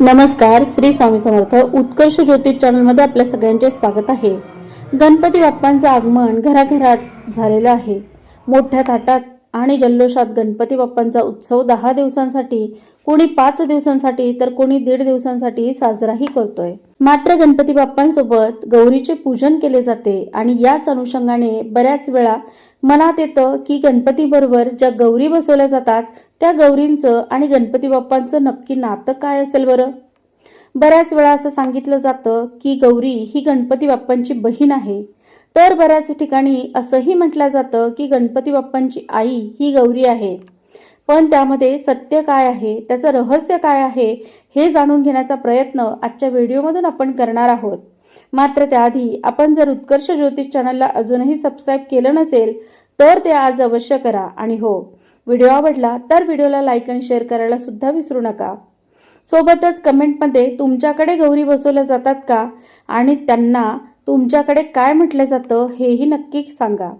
नमस्कार श्री स्वामी समर्थ. उत्कर्ष ज्योतिष चॅनलमध्ये आपल्या सगळ्यांचे स्वागत आहे. गणपती बाप्पांचं आगमन घराघरात झालेलं आहे. मोठ्या थाटात आणि जल्लोषात गणपती बाप्पांचा उत्सव दहा दिवसांसाठी कोणी पाच दिवसांसाठी तर कोणी दीड दिवसांसाठी साजराही करतोय. मात्र गणपती बाप्पांसोबत गौरीचे पूजन केले जाते आणि याच अनुषंगाने बऱ्याच वेळा मनात येतं की गणपती बरोबर ज्या गौरी बसवल्या जातात त्या गौरींचं आणि गणपती बाप्पांचं नक्की नातं काय असेल बरं? बऱ्याच वेळा असं सांगितलं जातं की गौरी ही गणपती बाप्पांची बहीण आहे. तर बऱ्याच ठिकाणी असंही म्हटलं जातं की गणपती बाप्पांची आई ही गौरी आहे. पण त्यामध्ये सत्य काय आहे? त्याचं रहस्य काय आहे? हे जाणून घेण्याचा प्रयत्न आजच्या व्हिडिओमधून आपण करणार आहोत. मात्र त्याआधी आपण जर उत्कर्ष ज्योतिष चॅनलला अजूनही सबस्क्राईब केलं नसेल तर ते आज अवश्य करा. आणि हो व्हिडिओ आवडला तर व्हिडिओला लाईक आणि शेअर करायला सुद्धा विसरू नका. सोबतच कमेंटमध्ये तुमच्याकडे गौरी बसवल्या जातात का? आणि त्यांना तुमच्याकडे काय म्हटलं जातं हेही नक्की सांगा.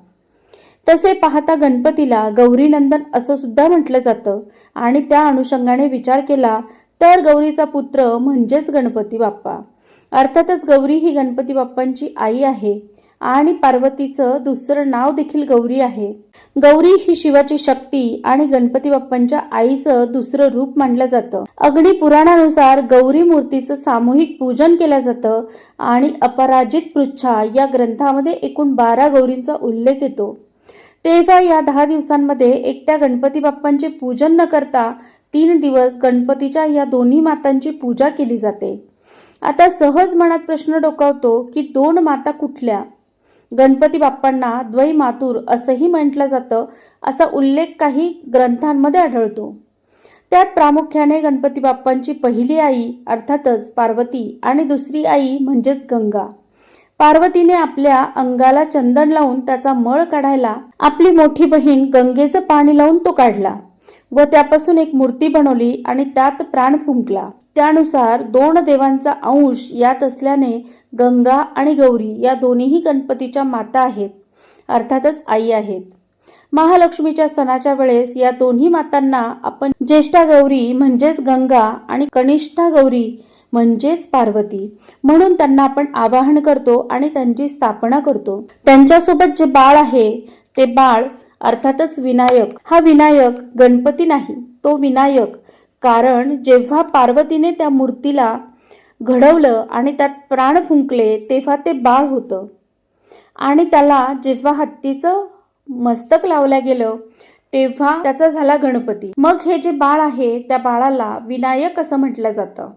तसे पाहता गणपतीला गौरीनंदन असं सुद्धा म्हटलं जातं. आणि त्या अनुषंगाने विचार केला तर गौरीचा पुत्र म्हणजेच गणपती बाप्पा. अर्थातच गौरी ही गणपती बाप्पांची आई आहे. आणि पार्वतीचं दुसरं नाव देखील गौरी आहे. गौरी ही शिवाची शक्ती आणि गणपती बाप्पांच्या आईचं दुसरं रूप मानलं जातं. अग्नी पुराणानुसार गौरी मूर्तीचं सामूहिक पूजन केलं जातं आणि अपराजित पृच्छा या ग्रंथामध्ये एकूण बारा गौरींचा उल्लेख येतो. तेव्हा या दहा दिवसांमध्ये एकट्या गणपती बाप्पांचे पूजन न करता तीन दिवस गणपतीच्या या दोन्ही मातांची पूजा केली जाते. आता सहज मनात प्रश्न डोकावतो की दोन माता कुठल्या? गणपती बाप्पांना द्वै मातूर असंही म्हटलं जातं असा उल्लेख काही ग्रंथांमध्ये आढळतो. त्यात प्रामुख्याने गणपती बाप्पांची पहिली आई अर्थातच पार्वती आणि दुसरी आई म्हणजेच गंगा. पार्वतीने आपल्या अंगाला चंदन लावून त्याचा मळ काढायला आपली मोठी बहीण गंगेचं पाणी लावून तो काढला व त्यापासून एक मूर्ती बनवली आणि त्यात प्राण फुंकला. त्यानुसार दोन देवांचा अंश यात असल्याने गंगा आणि गौरी या दोन्हीही गणपतीच्या माता आहेत अर्थातच आई आहेत. महालक्ष्मीच्या सणाच्या वेळेस या दोन्ही मातांना आपण ज्येष्ठा गौरी म्हणजेच गंगा आणि कनिष्ठा गौरी म्हणजेच पार्वती म्हणून त्यांना आपण आवाहन करतो आणि त्यांची स्थापना करतो. त्यांच्यासोबत जे बाळ आहे ते बाळ अर्थातच विनायक. हा विनायक गणपती नाही तो विनायक कारण जेव्हा पार्वतीने त्या मूर्तीला घडवलं आणि त्यात प्राण फुंकले तेव्हा ते बाळ होतं. आणि त्याला जेव्हा हत्तीचं मस्तक लावलं गेलं तेव्हा त्याचा झाला गणपती. मग हे जे बाळ आहे त्या बाळाला विनायक असं म्हटलं जातं.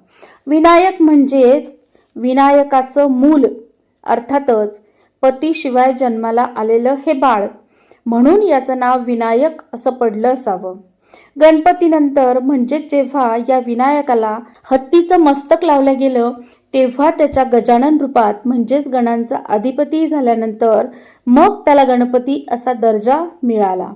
विनायक म्हणजेच विनायकाचं मूल अर्थातच पतीशिवाय जन्माला आलेलं हे बाळ. म्हणून याचं नाव विनायक असं पडलं असावं. गणपतीनंतर म्हणजे जेव्हा या विनायकाला हत्तीचं मस्तक लावलं गेलं तेव्हा त्याच्या गजानन रूपात म्हणजेच गणांचा अधिपती झाल्यानंतर मग त्याला गणपती असा दर्जा मिळाला.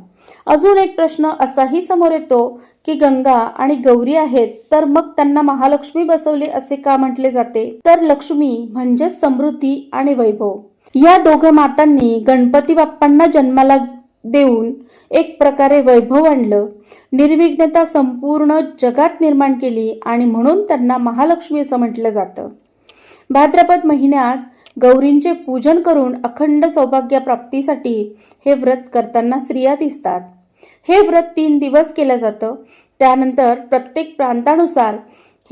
अजून एक प्रश्न असाही समोर येतो की गंगा आणि गौरी आहेत तर मग त्यांना महालक्ष्मी बसवले असे का म्हटले जाते? तर लक्ष्मी म्हणजेच समृद्धी आणि वैभव. या दोघं मातांनी गणपती बाप्पांना जन्माला देऊन एक प्रकारे वैभव आणलं. निर्विघ्नता संपूर्ण जगात निर्माण केली आणि म्हणून त्यांना महालक्ष्मी असं म्हटलं जातं. भाद्रपद महिन्यात गौरींचे पूजन करून अखंड सौभाग्य प्राप्तीसाठी हे व्रत करताना स्त्रिया दिसतात. हे व्रत तीन दिवस केलं जातं. त्यानंतर प्रत्येक प्रांतानुसार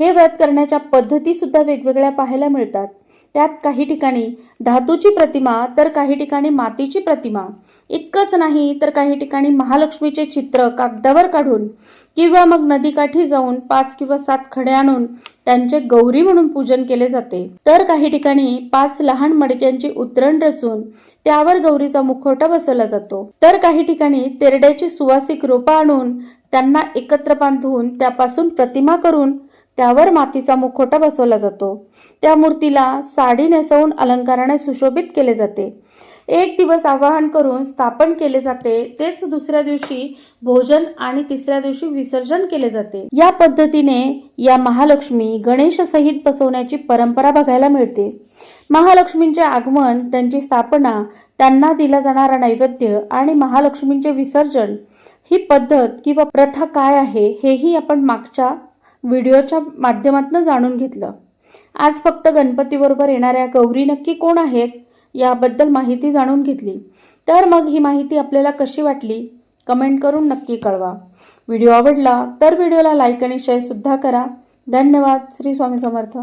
हे व्रत करण्याच्या पद्धती सुद्धा वेगवेगळ्या पाहायला मिळतात. त्यात काही ठिकाणी धातूची प्रतिमा तर काही ठिकाणी मातीची प्रतिमा. इतकंच नाही तर काही ठिकाणी महालक्ष्मीचे चित्र कागदावर काढून किंवा मग नदीकाठी जाऊन पाच किंवा सात खडे आणून त्यांचे गौरी म्हणून पूजन केले जाते. तर काही ठिकाणी पाच लहान मडक्यांची उतरण रचून त्यावर गौरीचा मुखवटा बसवला जातो. तर काही ठिकाणी तेरड्याची सुवासिक रोपं आणून त्यांना एकत्र बांधून त्यापासून प्रतिमा करून त्यावर मातीचा मुखोटा बसवला जातो. त्या मूर्तीला साडी नेसवून अलंकाराने सुशोभित केले जाते. एक दिवस आवाहन करून स्थापन केले जाते तेच दुसऱ्या दिवशी भोजन आणि तिसऱ्या दिवशी विसर्जन केले जाते. या पद्धतीने या महालक्ष्मी गणेश सहित बसवण्याची परंपरा बघायला मिळते. महालक्ष्मींचे आगमन त्यांची स्थापना त्यांना दिला जाणारा नैवेद्य आणि महालक्ष्मींचे विसर्जन ही पद्धत किंवा प्रथा काय आहे हेही आपण मागच्या व्हिडिओच्या माध्यमातून जाणून घेतलं. आज फक्त गणपतीबरोबर येणाऱ्या गौरी नक्की कोण आहेत याबद्दल माहिती जाणून घेतली. तर मग ही माहिती आपल्याला कशी वाटली कमेंट करून नक्की कळवा. व्हिडिओ आवडला तर व्हिडिओला लाईक आणि शेअरसुद्धा करा. धन्यवाद. श्री स्वामी समर्थ.